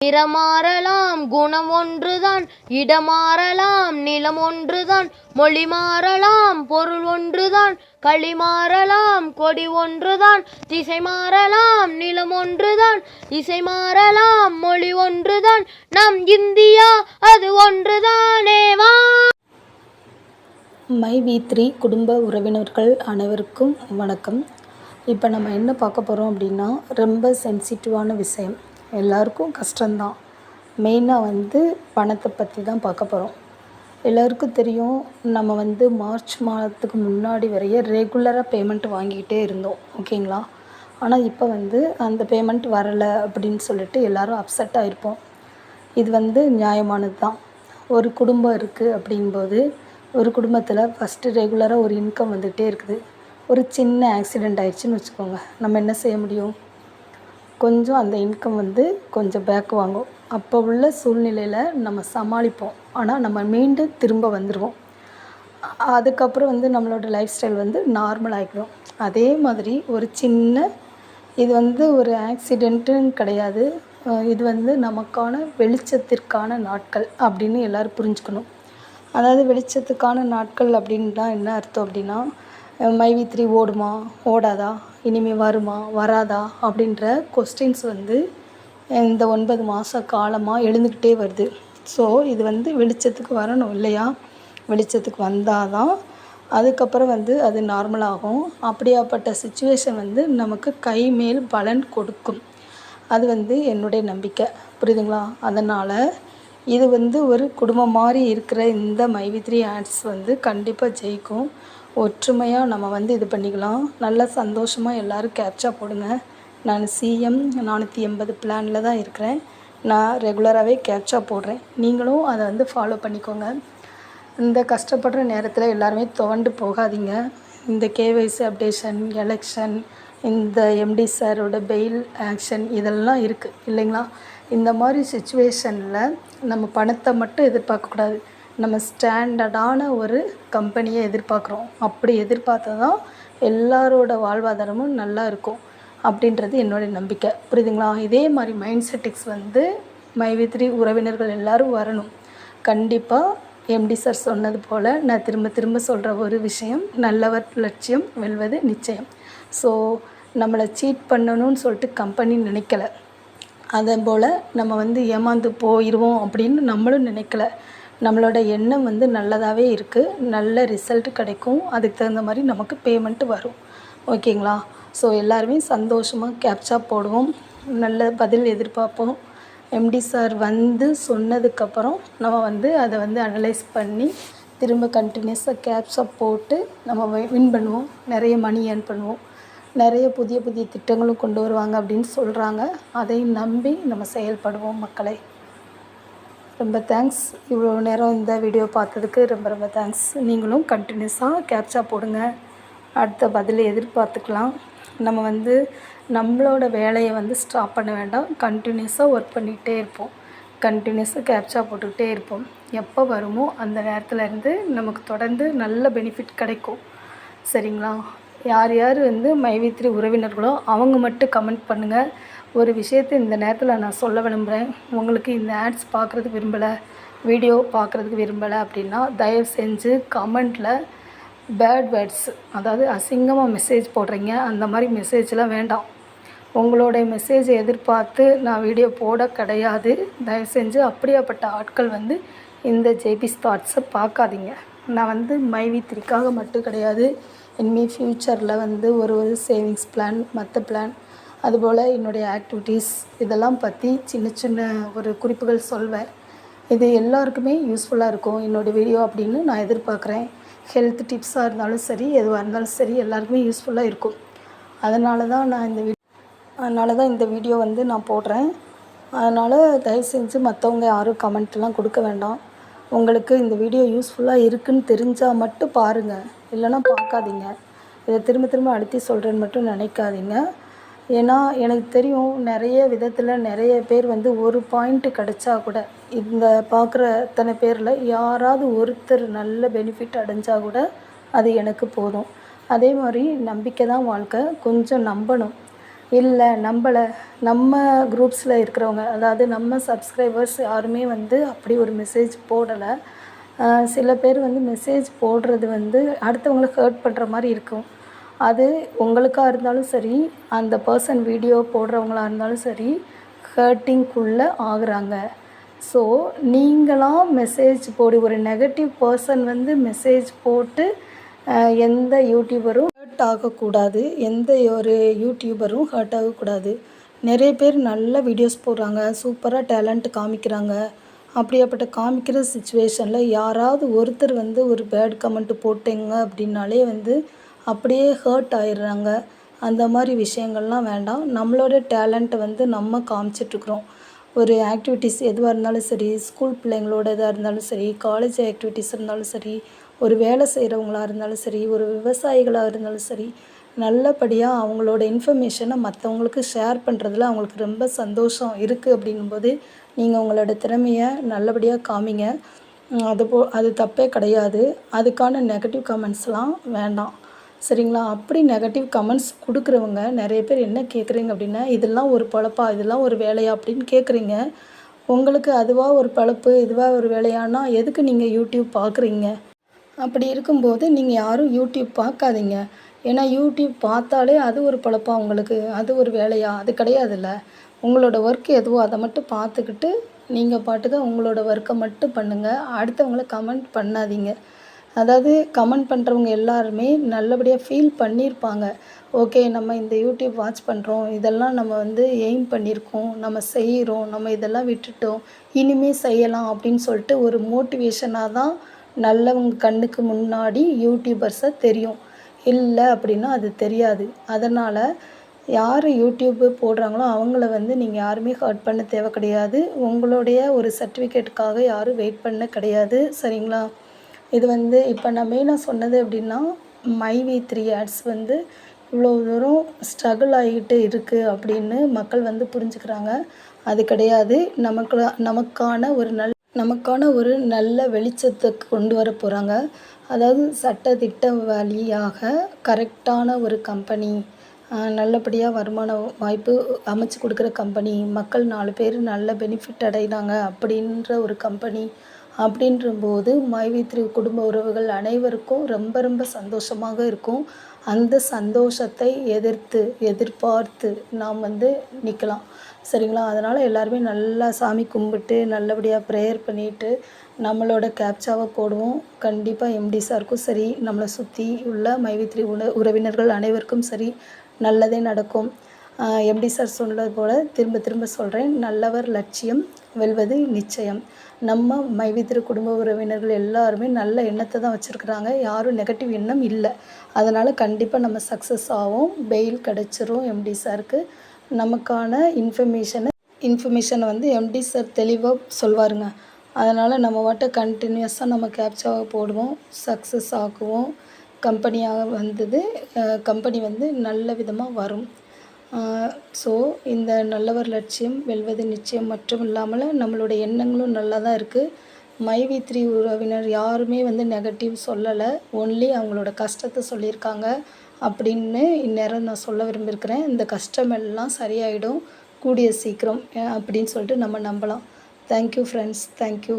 நிறமாறலாம் குணம் ஒன்றுதான் இடமாறலாம் நிலம் ஒன்றுதான் மொழி மாறலாம் பொருள் ஒன்றுதான் களி மாறலாம் கொடி ஒன்றுதான் திசை மாறலாம் நிலம் ஒன்றுதான் இசை மாறலாம் மொழி ஒன்றுதான் நம் இந்தியா அது ஒன்றுதானே வா! மை வி த்ரீ குடும்ப உறவினர்கள் அனைவருக்கும் வணக்கம். இப்போ நம்ம என்ன பார்க்க போகிறோம் அப்படின்னா ரொம்ப சென்சிட்டிவான விஷயம். எல்லாருக்கும் கஷ்டம்தான். மெயினாக வந்து பணத்தை பற்றி தான் பார்க்க போகிறோம் எல்லோருக்கும் தெரியும் நம்ம வந்து மார்ச் மாதத்துக்கு முன்னாடி வரைய ரெகுலராக பேமெண்ட் வாங்கிக்கிட்டே இருந்தோம். ஓகேங்களா? ஆனால் இப்போ வந்து அந்த பேமெண்ட் வரலை அப்படின்னு சொல்லிட்டு எல்லோரும் அப்செட் ஆகிருப்போம் இது வந்து நியாயமானது தான் ஒரு குடும்பம் இருக்குது அப்படிங்கும்போது ஒரு குடும்பத்தில் ஃபஸ்ட்டு ரெகுலராக ஒரு இன்கம் வந்துகிட்டே இருக்குது. ஒரு சின்ன ஆக்சிடெண்ட் ஆயிடுச்சுன்னு வச்சுக்கோங்க. நம்ம என்ன செய்ய முடியும்? கொஞ்சம் அந்த இன்கம் வந்து கொஞ்சம் பேக் வாங்கும். அப்போ உள்ள சூழ்நிலையில் நம்ம சமாளிப்போம். ஆனால் நம்ம மீண்டும் திரும்ப வந்துடுவோம் அதுக்கப்புறம் வந்து நம்மளோட லைஃப் ஸ்டைல் வந்து நார்மல் ஆகிடும் அதே மாதிரி ஒரு சின்ன இது வந்து ஒரு ஆக்சிடெண்ட்டுன்னு கிடையாது. இது வந்து நமக்கான வெளிச்சத்திற்கான நாட்கள் அப்படின்னு எல்லோரும் புரிஞ்சுக்கணும். அதாவது வெளிச்சத்துக்கான நாட்கள் அப்படின்னா என்ன அர்த்தம் அப்படின்னா மைவி த்ரீ ஓடுமா? ஓடாதா? இனிமேல் வருமா? வராதா? அப்படின்ற கொஸ்டின்ஸ் வந்து இந்த ஒன்பது மாத காலமாக எழுந்துக்கிட்டே வருது. ஸோ இது வந்து வெளிச்சத்துக்கு வரணும் இல்லையா? வெளிச்சத்துக்கு வந்தால் தான் அதுக்கப்புறம் வந்து அது நார்மலாகும் அப்படியாப்பட்ட சுச்சுவேஷன் வந்து நமக்கு கை மேல் பலன் கொடுக்கும். அது வந்து என்னுடைய நம்பிக்கை. புரியுதுங்களா? அதனால் இது வந்து ஒரு குடும்பம் மாதிரி இருக்கிற இந்த மைவித்ரி ஆட்ஸ் வந்து கண்டிப்பாக ஜெயிக்கும். ஒற்றுமையாக நம்ம வந்து இது பண்ணிக்கலாம். நல்லா சந்தோஷமாக எல்லோரும் கேப்ச்சா போடுங்க. நான் சிஎம் நானூற்றி எண்பது பிளானில் தான் இருக்கிறேன். நான் ரெகுலராகவே கேப்ச்சா போடுறேன். நீங்களும் அதை வந்து ஃபாலோ பண்ணிக்கோங்க. இந்த கஷ்டப்படுற நேரத்தில் எல்லாருமே துவண்டு போகாதீங்க. இந்த கேவைசி அப்டேஷன் எலெக்ஷன் இந்த எம்டி சாரோட பெயில் ஆக்ஷன் இதெல்லாம் இருக்குது இல்லைங்களா? இந்த மாதிரி சுச்சுவேஷனில் நம்ம பணத்தை மட்டும் எதிர்பார்க்கக்கூடாது நம்ம ஸ்டாண்டர்டான ஒரு கம்பெனியை எதிர்பார்க்குறோம். அப்படி எதிர்பார்த்தா தான் எல்லாரோட வாழ்வாதாரமும் நல்லா இருக்கும் அப்படின்றது என்னுடைய நம்பிக்கை. புரியுதுங்களா? இதே மாதிரி மைண்ட் செட்டிக்ஸ் வந்து மைவித்ரி உறவினர்கள் எல்லோரும் வரணும். கண்டிப்பாக எம்டி சார் சொன்னது போல் நான் திரும்ப திரும்ப சொல்கிற ஒரு விஷயம் நல்லவர் லட்சியம் வெல்வது நிச்சயம். ஸோ நம்மளை சீட் பண்ணணும்னு சொல்லிட்டு கம்பெனி நினைக்கல. அதே போல் நம்ம வந்து ஏமாந்து போயிடுவோம் அப்படின்னு நம்மளும் நினைக்கல. நம்மளோட எண்ணம் வந்து நல்லதாகவே இருக்குது நல்ல ரிசல்ட் கிடைக்கும். அதுக்கு தகுந்த மாதிரி நமக்கு பேமெண்ட்டு வரும். ஓகேங்களா? ஸோ எல்லாருமே சந்தோஷமாக கேப்சா போடுவோம். நல்ல பதில் எதிர்பார்ப்போம். எம்டி சார் வந்து சொன்னதுக்கப்புறம் நம்ம வந்து அதை வந்து அனலைஸ் பண்ணி திரும்ப கண்டினியூஸாக கேப்சா போட்டு நம்ம வின் பண்ணுவோம். நிறைய மணி ஏர்ன் பண்ணுவோம். நிறைய புதிய புதிய திட்டங்களும் கொண்டு வருவாங்க அப்படின்னு சொல்கிறாங்க அதையும் நம்பி நம்ம செயல்படுவோம் மக்களை. ரொம்ப தேங்க்ஸ் இவ்வளோ நேரம் இந்த வீடியோ பார்த்ததுக்கு ரொம்ப ரொம்ப தேங்க்ஸ் நீங்களும் கண்டினியூஸாக கேப்சா போடுங்க. அடுத்த பதிலை எதிர்பார்த்துக்கலாம். நம்ம வந்து நம்மளோட வேலையை வந்து ஸ்டாப் பண்ண வேண்டாம். கண்டினியூஸாக ஒர்க் பண்ணிகிட்டே இருப்போம். கண்டினியூஸாக கேப்சா போட்டுக்கிட்டே இருப்போம். எப்போ வருமோ அந்த நேரத்தில் இருந்து நமக்கு தொடர்ந்து நல்ல பெனிஃபிட் கிடைக்கும். சரிங்களா? யார் யார் வந்து மைவித்ரி உறவினர்களோ அவங்க மட்டும் கமெண்ட் பண்ணுங்கள் ஒரு விஷயத்தை இந்த நேரத்தில் நான் சொல்ல விரும்புகிறேன் உங்களுக்கு இந்த ஆட்ஸ் பார்க்குறதுக்கு விரும்பலை வீடியோ பார்க்குறதுக்கு விரும்பலை அப்படின்னா தயவு செஞ்சு கமெண்ட்டில் பேட் வேர்ட்ஸ் அதாவது அசிங்கமாக மெசேஜ் போடுறீங்க. அந்த மாதிரி மெசேஜ்லாம் வேண்டாம். உங்களுடைய மெசேஜை எதிர்பார்த்து நான் வீடியோ போட கிடையாது. தயவு செஞ்சு அப்படியாப்பட்ட ஆட்கள் வந்து இந்த ஜேபிஸ் தாட்ஸை பார்க்காதீங்க நான் வந்து மைவி த்ரீக்காக மட்டும் கிடையாது. இனிமேல் ஃப்யூச்சரில் வந்து ஒரு ஒரு சேவிங்ஸ் பிளான் மற்ற பிளான் அதுபோல் என்னுடைய ஆக்டிவிட்டீஸ் இதெல்லாம் பற்றி சின்ன சின்ன ஒரு குறிப்புகள் சொல்வேன். இது எல்லாருக்குமே யூஸ்ஃபுல்லாக இருக்கும். என்னோடய வீடியோ அப்படின்னு நான் எதிர்பார்க்குறேன். ஹெல்த் டிப்ஸாக இருந்தாலும் சரி எதுவாக இருந்தாலும் சரி எல்லாருக்குமே யூஸ்ஃபுல்லாக இருக்கும். அதனால தான் நான் இந்த வீடியோ அதனால தான் இந்த வீடியோ வந்து நான் போடுறேன். அதனால் தயவு செஞ்சு மற்றவங்க யாரும் கமெண்ட்லாம் கொடுக்க வேண்டாம். உங்களுக்கு இந்த வீடியோ யூஸ்ஃபுல்லாக இருக்குன்னு தெரிஞ்சால் மட்டும் பாருங்கள் இல்லைன்னா பார்க்காதீங்க. இதை திரும்ப திரும்ப அழுத்தி சொல்கிறேன்னு மட்டும் நினைக்காதீங்க. ஏன்னா எனக்கு தெரியும் நிறைய விதத்தில் நிறைய பேர் வந்து ஒரு பாயிண்ட்டு கிடச்சா கூட இந்த பார்க்குற அத்தனை பேரில் யாராவது ஒருத்தர் நல்ல பெனிஃபிட் அடைஞ்சால் கூட அது எனக்கு போதும். அதே மாதிரி நம்பிக்கை தான் வாழ்க்கை. கொஞ்சம் நம்பணும். இல்லை நம்மளை நம்ம குரூப்ஸில் இருக்கிறவங்க அதாவது நம்ம சப்ஸ்கிரைபர்ஸ் யாருமே வந்து அப்படி ஒரு மெசேஜ் போடலை. சில பேர் வந்து மெசேஜ் போடுறது வந்து அடுத்தவங்களை ஹர்ட் பண்ணுற மாதிரி இருக்கும். அது உங்களுக்காக இருந்தாலும் சரி அந்த பர்சன் வீடியோ போடுறவங்களா இருந்தாலும் சரி ஹர்ட்டிங்குள்ளே ஆகுறாங்க. ஸோ நீங்களாக மெசேஜ் போடு ஒரு நெகட்டிவ் பர்சன் வந்து மெசேஜ் போட்டு எந்த யூடியூபரும் ஹர்ட் ஆகக்கூடாது எந்த ஒரு யூடியூபரும் ஹர்ட் ஆகக்கூடாது. நிறைய பேர் நல்ல வீடியோஸ் போடுறாங்க சூப்பராக டேலண்ட் காமிக்கிறாங்க. அப்படியாப்பட்ட காமிக்கிற சுச்சுவேஷனில் யாராவது ஒருத்தர் வந்து ஒரு பேட் கமெண்ட் போட்டீங்க அப்படின்னாலே வந்து அப்படியே ஹர்ட் ஆயிடுறாங்க. அந்த மாதிரி விஷயங்கள்லாம் வேண்டாம். நம்மளோட டேலண்ட்டை வந்து நம்ம காமிச்சிட்ருக்குறோம். ஒரு ஆக்டிவிட்டீஸ் எதுவாக இருந்தாலும் சரி ஸ்கூல் பிள்ளைங்களோட இதாக இருந்தாலும் சரி காலேஜ் ஆக்டிவிட்டீஸ் இருந்தாலும் சரி ஒரு வேலை செய்கிறவங்களாக இருந்தாலும் சரி ஒரு விவசாயிகளாக இருந்தாலும் சரி நல்லபடியாக அவங்களோட இன்ஃபர்மேஷனை மற்றவங்களுக்கு ஷேர் பண்ணுறதுல அவங்களுக்கு ரொம்ப சந்தோஷம் இருக்குது அப்படிங்கும்போது நீங்கள் உங்களோட திறமையை நல்லபடியாக காமிங்க. அது போ அது தப்பே கிடையாது. அதுக்கான நெகட்டிவ் கமெண்ட்ஸ்லாம் வேண்டாம். சரிங்களா? அப்படி நெகட்டிவ் கமெண்ட்ஸ் கொடுக்குறவங்க நிறைய பேர் என்ன கேட்குறீங்க அப்படின்னா இதெல்லாம் ஒரு பொழப்பா இதெல்லாம் ஒரு வேலையா? அப்படின்னு கேட்குறீங்க உங்களுக்கு அதுவாக ஒரு பழப்பு இதுவாக ஒரு வேலையானா எதுக்கு நீங்கள் யூடியூப் பார்க்குறீங்க அப்படி இருக்கும்போது நீங்கள் யாரும் யூடியூப் பார்க்காதீங்க ஏன்னா யூடியூப் பார்த்தாலே அது ஒரு பொழப்பா உங்களுக்கு அது ஒரு வேலையா? அது கிடையாதுல்ல. உங்களோட ஒர்க் எதுவோ அதை மட்டும் பார்த்துக்கிட்டு நீங்கள் பாட்டுக்கு உங்களோட ஒர்க்கை மட்டும் பண்ணுங்கள் அடுத்தவங்கள கமெண்ட் பண்ணாதீங்க. அதாவது கமெண்ட் பண்ணுறவங்க எல்லாருமே நல்லபடியாக ஃபீல் பண்ணியிருப்பாங்க ஓகே நம்ம இந்த யூடியூப் வாட்ச் பண்ணுறோம் இதெல்லாம் நம்ம வந்து எய்ம் பண்ணியிருக்கோம் நம்ம செய்கிறோம் நம்ம இதெல்லாம் விட்டுட்டோம். இனிமேல் செய்யலாம் அப்படின்னு சொல்லிட்டு ஒரு மோட்டிவேஷனாக தான் நல்லவங்க கண்ணுக்கு முன்னாடி யூடியூபர்ஸை தெரியும். இல்லை அப்படின்னா அது தெரியாது. அதனால் யார் யூடியூப்பு போடுறாங்களோ அவங்கள வந்து நீங்கள் யாருமே ஹர்ட் பண்ண தேவை கிடையாது. உங்களுடைய ஒரு சர்டிஃபிகேட்டுக்காக யாரும் வெயிட் பண்ண கிடையாது. சரிங்களா? இது வந்து இப்போ நான் மெயினாக சொன்னது அப்படின்னா மை வி த்ரீ ஆட்ஸ் வந்து இவ்வளோ தூரம் ஸ்ட்ரகிள் ஆகிட்டு இருக்குது அப்படின்னு மக்கள் வந்து புரிஞ்சுக்கிறாங்க. அது கிடையாது. நமக்கு நமக்கான ஒரு நல் நமக்கான ஒரு நல்ல வெளிச்சத்தை கொண்டு வர போகிறாங்க அதாவது சட்டத்திட்ட வழியாக கரெக்டான ஒரு கம்பெனி நல்லபடியாக வருமான வாய்ப்பு அமைச்சு கொடுக்குற கம்பெனி மக்கள் நாலு பேர் நல்ல பெனிஃபிட் அடைகிறாங்க அப்படின்ற ஒரு கம்பெனி அப்படின்றபோது மைவித்ரி குடும்ப உறவுகள் அனைவருக்கும் ரொம்ப ரொம்ப சந்தோஷமாக இருக்கும். அந்த சந்தோஷத்தை எதிர்த்து எதிர்பார்த்து நாம் வந்து நிற்கலாம் சரிங்களா? அதனால் எல்லாருமே நல்லா சாமி கும்பிட்டு நல்லபடியாக ப்ரேயர் பண்ணிட்டு நம்மளோட கேப்சாவை போடுவோம். கண்டிப்பாக எம்டி சாருக்கும் சரி நம்மளை சுற்றி உள்ள மைவித்ரி உண உறவினர்கள் அனைவருக்கும் சரி நல்லதே நடக்கும். எம்டி சார் சொன்னது போல் திரும்ப திரும்ப சொல்கிறேன் நல்லவர் லட்சியம் வெல்வது நிச்சயம். நம்ம மைவித்திரு குடும்ப உறவினர்கள் எல்லாருமே நல்ல எண்ணத்தை தான் வச்சுருக்குறாங்க. யாரும் நெகட்டிவ் எண்ணம் இல்லை. அதனால் கண்டிப்பாக நம்ம சக்ஸஸ் ஆகும் பெயில் கிடச்சிரும் எம்டி சாருக்கு. நமக்கான இன்ஃபர்மேஷனை இன்ஃபர்மேஷனை வந்து எம்டி சார் தெளிவாக சொல்வாருங்க. அதனால் நம்ம வாட்ட கண்டினியூஸாக நம்ம கேப்சாக போடுவோம். சக்ஸஸ் ஆக்குவோம். கம்பெனியாக வந்தது கம்பெனி வந்து நல்ல விதமாக வரும். ஸோ இந்த நல்லவர் லட்சியம் வெல்வது நிச்சயம் மட்டும் இல்லாமல் நம்மளுடைய எண்ணங்களும் நல்லா தான் இருக்குது மை வி த்ரீ உறவினர் யாருமே வந்து நெகட்டிவ் சொல்லலை. ஒன்லி அவங்களோட கஷ்டத்தை சொல்லியிருக்காங்க அப்படின்னு இந்நேரம் நான் சொல்ல விரும்பியிருக்கிறேன். இந்த கஷ்டம் எல்லாம் சரியாயிடும். கூடிய சீக்கிரம் அப்படின்னு சொல்லிட்டு நம்ம நம்பலாம். Thank you friends thank you